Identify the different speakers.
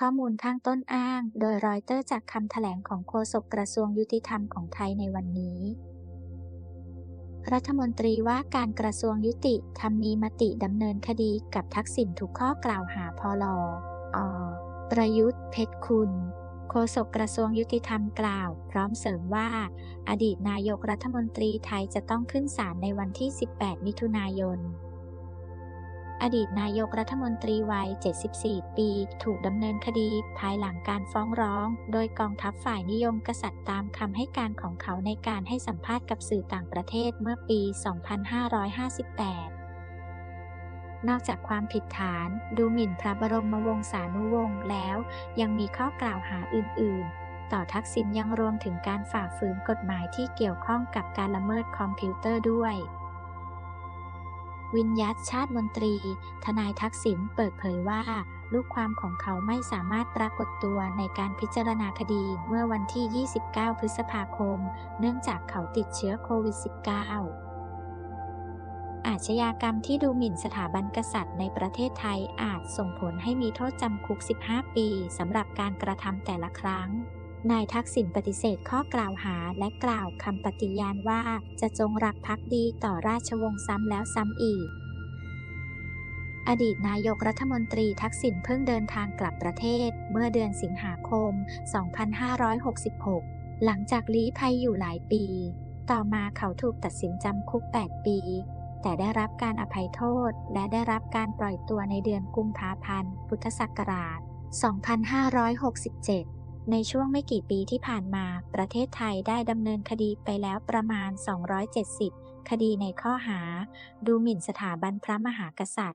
Speaker 1: ข้อมูลข้างต้นอ้าง โดยรอยเตอร์จากคำแถลงของโฆษกกระทรวงยุติธรรมของไทยในวันนี้ รัฐมนตรีว่าการกระทรวงยุติธรรมมีมติดำเนินคดีกับทักษิณทุกข้อกล่าวหาพอลออประยุทธ์เพชรคุณโฆษกกระทรวงยุติธรรมกล่าว พร้อมเสริมว่า อดีตนายกรัฐมนตรีไทยจะต้องขึ้นศาลในวันที่ 18 มิถุนายน อดีตนายกรัฐมนตรีวัย 74 ปี ถูกดำเนินคดี ภายหลังการฟ้องร้อง โดยกองทัพฝ่ายนิยมกษัตริย์ตามคำให้การของเขาในการให้สัมภาษณ์กับสื่อต่างประเทศเมื่อปี 2558นอกจากความผิดฐาน ดูหมิ่นพระบรมวงศานุวงศ์แล้ว ยังมีข้อกล่าวหาอื่น ๆ ต่อทักษิณยังรวมถึงการฝ่าฝืนกฎหมายที่เกี่ยวข้องกับการละเมิดคอมพิวเตอร์ด้วย วิญยัตชาติมนตรี ทนายทักษิณเปิดเผยว่า ลูกความของเขาไม่สามารถปรากฏตัวในการพิจารณาคดีเมื่อวันที่ 29 พฤษภาคม เนื่องจากเขาติดเชื้อโควิด -19 อาชญากรรมที่ดูหมิ่นสถาบันกษัตริย์ในประเทศไทยอาจส่งผลให้มีโทษจำคุก 15 ปีสำหรับการกระทำแต่ละครั้ง นายทักษิณปฏิเสธข้อกล่าวหาและกล่าวคำปฏิญาณว่าจะจงรักภักดีต่อราชวงศ์ซ้ำแล้วซ้ำอีก อดีตนายกรัฐมนตรีทักษิณเพิ่งเดินทางกลับประเทศเมื่อเดือนสิงหาคม 2566 หลังจากลี้ภัยอยู่หลายปี ต่อมาเขาถูกตัดสินจำคุก 8 ปี แต่ได้รับการอภัยโทษและได้รับการปล่อยตัวในเดือนกุมภาพันธ์ พุทธศักราช 2567 ในช่วงไม่กี่ปีที่ผ่านมา ประเทศไทยได้ดำเนินคดีไปแล้วประมาณ 270 คดีในข้อหา ดูหมิ่นสถาบันพระมหากษัตริย์